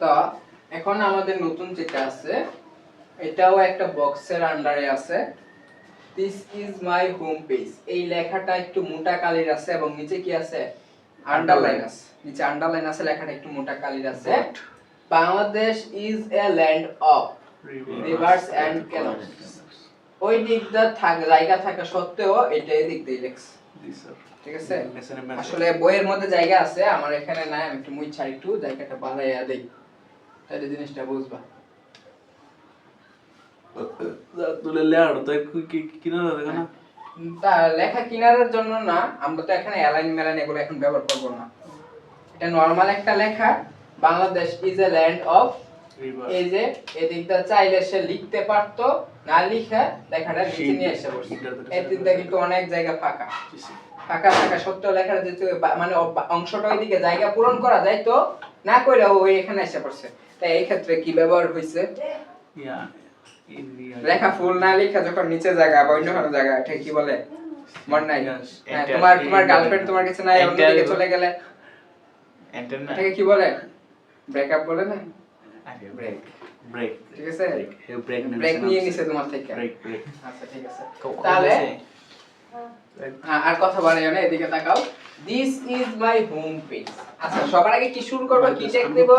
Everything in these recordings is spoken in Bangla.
তো এখন আমাদের নতুন যেটা আছে এটাও একটা বক্সের আন্ডারে আছে। This is my home page এই লেখাটা একটু মোটা কালির আছে এবং নিচে কি আছে? আন্ডারলাইন আছে। নিচে আন্ডারলাইন আছে লেখাটা একটু মোটা কালির আছে। Bangladesh is a land of rivers and canals ওই দিকটা থাক জায়গা থাকা সত্ত্বেও এটা এই দিক দিয়ে লেখছে। ঠিক আছে? আসলে বইয়ের মধ্যে জায়গা আছে আমার এখানে নাই আমি একটু মুই ছাড়ি একটু জায়গাটা বাড়াইয়া দেই। তাহলে জিনিসটা বুঝবা। তুলে লেয়ার তো কিনা? না তা লেখা কিনারের জন্য না আমরা তো এখানে অ্যালাইন মেলাইন এগুলো এখন ব্যবহার করব না। এটা নরমাল একটা লেখা Bangladesh is a land of এই যে এদিকটা চাইলে সে লিখতে পারতো না লিখে লেখাটা নিচে নিয়ে এসে বসছে এই কিন্তু অনেক জায়গা ফাঁকা। ফাঁকা ফাঁকা সত্য লেখার যেহেতু মানে অংশটা ওইদিকে জায়গা পূরণ করা যায় তো না করে ওই এখানে এসে পড়ছে। এই ক্ষেত্রে কি ব্যবহার হয়েছে লেখা ফুল না লেখা যখন নিচে জায়গা বা অন্য কোনো জায়গা এটা কি বলে? মন নাই. হ্যাঁ, তোমার তোমার গার্লফ্রেন্ড তোমার কাছে নাই অন্যদিকে চলে গেলে। এটাকে কি বলে? ব্রেকআপ বলে না? আরে ব্রেক ব্রেক ঠিক আছে? ব্রেক ব্রেক নিয়ে নিছে তোমার থেকে। ব্রেক ব্রেক আচ্ছা ঠিক আছে। তাহলে আর কথা বাড়াইও না এদিকে তাকাও। This is my home page আচ্ছা সবার আগে কি শুরু করব? কি ট্যাগ দেব?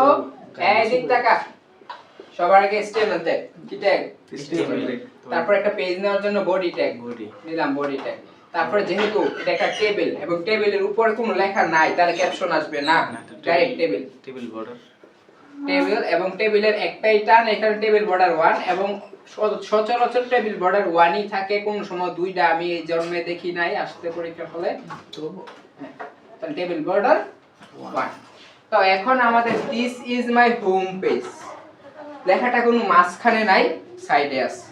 এই দিক তাকা। সবার আগে স্টেবল ট্যাগ কি ট্যাগ তারপর একটা পেজ নেওয়ার জন্য বডি ট্যাগ বডি নিলাম বডি ট্যাগ তারপরে যেহেতু এটা একটা টেবিল এবং টেবিলের উপরে কোনো লেখা নাই তাহলে ক্যাপশন আসবে না। Direct table table border table এবং টেবিলের একটাই টান এখানে টেবিল বর্ডার ওয়ান এবং সচরাচর টেবিল বর্ডার ওয়ানই থাকে কোন সময় দুইটা আমি এই জন্মে দেখি নাই আসতে পরীক্ষার ফলে। তো হ্যাঁ, তাহলে টেবিল বর্ডার ওয়ান তো এখন আমাদের this is my home page লেখাটা কোনো মাঝখানে নাই সাইডে আছে।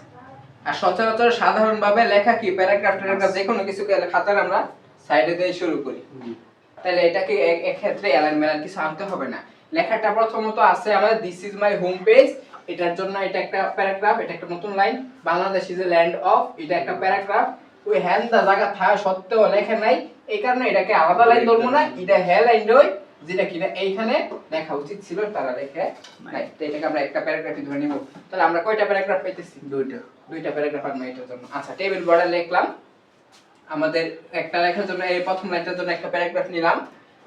আর সচরাচর সাধারণভাবে লেখা কি? প্যারাগ্রাফ ট্যারাগ্রাফ যে কোনো কিছু খাতার আমরা সাইডে দিয়ে শুরু করি। তাহলে এটাকে এক- এক্ষেত্রে অ্যালাইন মেলান কিছু আনতে হবে না। লেখাটা প্রথমত আছে আমাদের this is my home page এটার জন্য এটা একটা প্যারাগ্রাফ এটা একটা নতুন line Bangladesh is a land of এটা একটা প্যারাগ্রাফ ওই হ্যান দা জায়গা থাকা সত্ত্বেও লেখা নাই। এই কারণে এটাকে আলাদা লাইন ধরবো না এটা হ্যাঁ লাইন রই। যেটা কিনা এইখানে লেখা উচিত ছিল তারা লেখে নাই। তো এটাকে আমরা একটা প্যারাগ্রাফই ধরে নিব। তাহলে আমরা কয়টা প্যারাগ্রাফ পাইতেছি? দুইটা। দুইটা প্যারাগ্রাফ আর এটার জন্য। আচ্ছা টেবিল বর্ডার লিখলাম। আমাদের একটা লেখার জন্য এই প্রথম লাইনটার জন্য একটা প্যারাগ্রাফ নিলাম।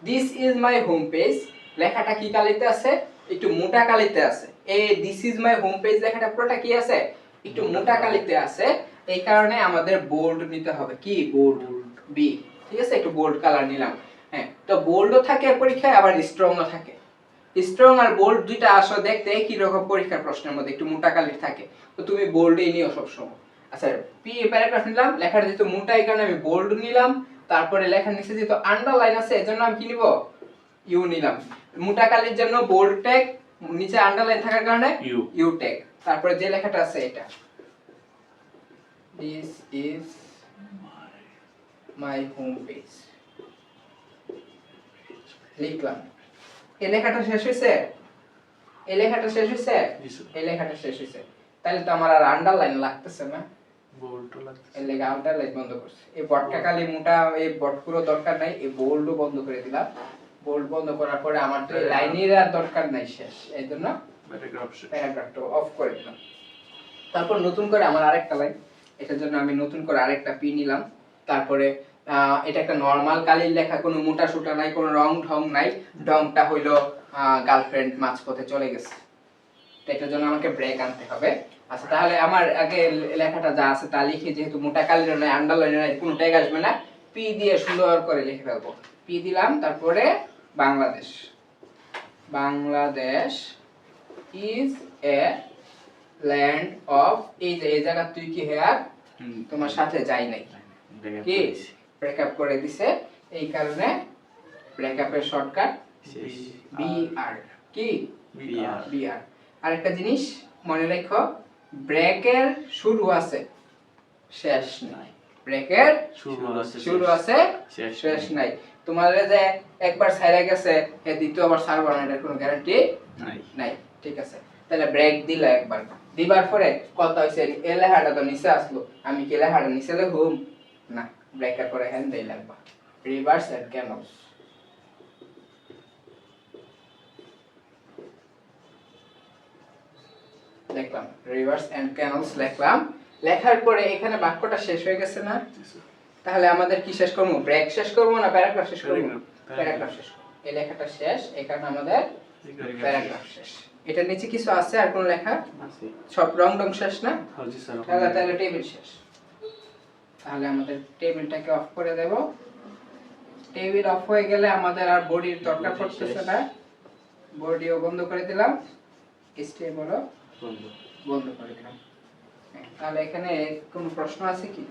This is my home page লেখাটা কি কালিতে আছে? একটু মোটা কালিতে আছে। এই this is my home page লেখাটা পুরোটা কি আছে? একটু মোটা কালিতে আছে। এই কারণে আমাদের বোল্ড নিতে হবে। কি? বোল্ড বি ঠিক আছে? একটু বোল্ড কালার নিলাম। হ্যাঁ তো বোল্ডও থাকে পরীক্ষায় আবার স্ট্রংও থাকে। স্ট্রং আর বোল্ড দুইটা আসো দেখতে একই রকম পরীক্ষার প্রশ্নের মধ্যে একটু মোটা কালির থাকে। তো তুমি বোল্ডই নিও সবসময়। আচ্ছা পি প্যারাগ্রাফ নিলাম লেখাটা যেহেতু মোটা এই কারণে আমি বোল্ড নিলাম। তারপরে লেখার নিচে যেহেতু আন্ডারলাইন আছে এজন্য আমি কি নিব? ইউ নিলাম। মোটা কালির জন্য বোল্ড ট্যাগ নিচে আন্ডারলাইন থাকার কারণে ইউ ইউ ট্যাগ তারপরে যে লেখাটা আছে এটা। This is my home page লিখলাম। এই লেখাটা শেষ হয়েছে এই লেখাটা শেষ হয়েছে এই লেখাটা শেষ হয়েছে তাহলে তো আমার আর আন্ডারলাইন লাগতেছে না। এই লেখা আন্ডারলাইন বন্ধ করছে। এই বটটা খালি মোটা এই বট পুরো দরকার নাই এই বোল্ডও বন্ধ করে দিলাম। বোল্ড বন্ধ করার পরে আমার তো লাইনের আর দরকার নাই শেষ। এই জন্য প্যারাগ্রাফটা অফ করে দিলাম। তারপর নতুন করে আমার আরেকটা লাইন এটার জন্য আমি নতুন করে আরেকটা পি নিলাম। তারপরে এটা একটা নর্মাল কালির লেখা কোনো মোটা সুটা নাই কোনো রং ঢং নাই। ঢংটা হইল গার্লফ্রেন্ড মাঝপথে চলে গেছে। এটার জন্য আমাকে ব্রেক আনতে হবে। আচ্ছা তাহলে আমার আগে লেখাটা যা আছে তা লিখে যেহেতু মোটা কালির নাই আন্ডারলাইন নাই কোনো ট্যাগ আসবে না। পি দিয়ে সুন্দর করে লিখে ফেলব। পি দিলাম তারপরে Bangladesh. Bangladesh is a land of এই যে এই জায়গা তুই কি হেয়ার তোমার সাথে যাই নাই। কি? ব্রেকআপ করে দিছে এই কারণে ব্রেকআপের শর্টকাট বি আর কি? বি আর আরেকটা জিনিস মনে রেখো ব্রেকের শুরু আছে শেষ নাই। ব্রেকের শুরু আছে শুরু আছে শেষ নাই। তোমার যে একবার ছাইরা গেছে এ দ্বিতীয়বার ছাড়বো না এটার কোনো গ্যারান্টি নাই। নাই। ঠিক আছে। তাহলে ব্রেক দিলা একবার। দিবার পরে কথা হয়েছে এ লেখাটা তো নিচে আসলো আমি কি লেখাটা নিচে লেখুম না। ব্রেকের পরে হ্যান্ড দিয়ে লাগবা। রিভার্স এন্ড ক্যানলস লিখলাম রিভার্স এন্ড ক্যানালস লিখলাম। লেখার পরে এখানে বাক্যটা শেষ হয়ে গেছে না? তাহলে আমাদের কি শেষ করব? ব্রেক শেষ করব না প্যারাগ্রাফ শেষ করব. প্যারাগ্রাফ শেষ করব। এই লেখাটা শেষ এখানে আমাদের প্যারাগ্রাফ শেষ। এটার নিচে কিছু আছে আর কোন লেখা? সব রং রং শেষ না? হ্যাঁ জি স্যার তাহলে টেবিল শেষ। তাহলে আমাদের টেবিলটাকে অফ করে দেব। টেবিল অফ হয়ে গেলে আমাদের আর বডির দরকার পড়তেছে না। বডিও বন্ধ করে দিলাম। স্টেবলও বন্ধ। করে দিলাম। হ্যাঁ, তাহলে এখানে কোনো প্রশ্ন আছে কি.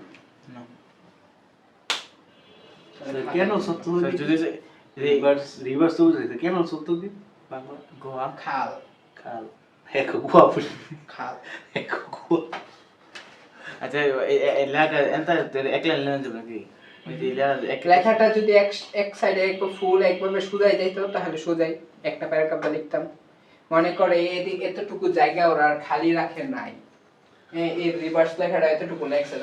কেন সত্য যদি রিভার্স রিভার্স তো কেন সত্য কি বাংলা গোয়া? খাল। খাল। এক গুয়া বলি খাল। এক গুয়া। মনে করে এতটুকু জায়গা ওরা আর খালি রাখে নাই। হ্যাঁ, রিভার্স লেখাটা এতটুকু লেখছে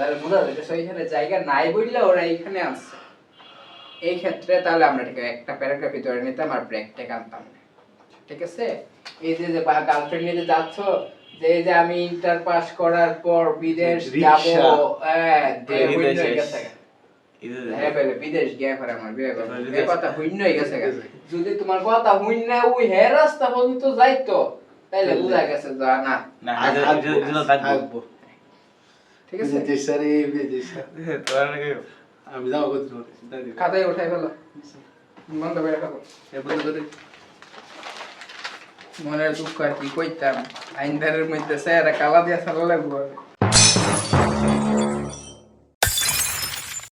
এখানে জায়গা নাই বললে ওরা এইখানে আসছে এই ক্ষেত্রে তাহলে আমরা একটা প্যারাগ্রাফ ধরে নিতাম আর ব্রেকটাকে আনতাম ঠিক আছে? এই যে গার্লফ্রেন্ড নিয়ে যাচ্ছ যে যে আমি ইন্টার পাস করার পর বিদেশ যাব হ্যাঁ, হ্যাঁ, যদি তোমার কথা হইন্য ওই হে রাস্তা পর্যন্ত যাইতো তাইলে বুঝা গেছে আমি যাব খাতায় উঠাই ফেলো। বন্ধ করে খাব মনের দুঃখ আর কি কইতাম। আইনদারের মধ্যে স্যার কালা দিয়া ফেলা লাগবো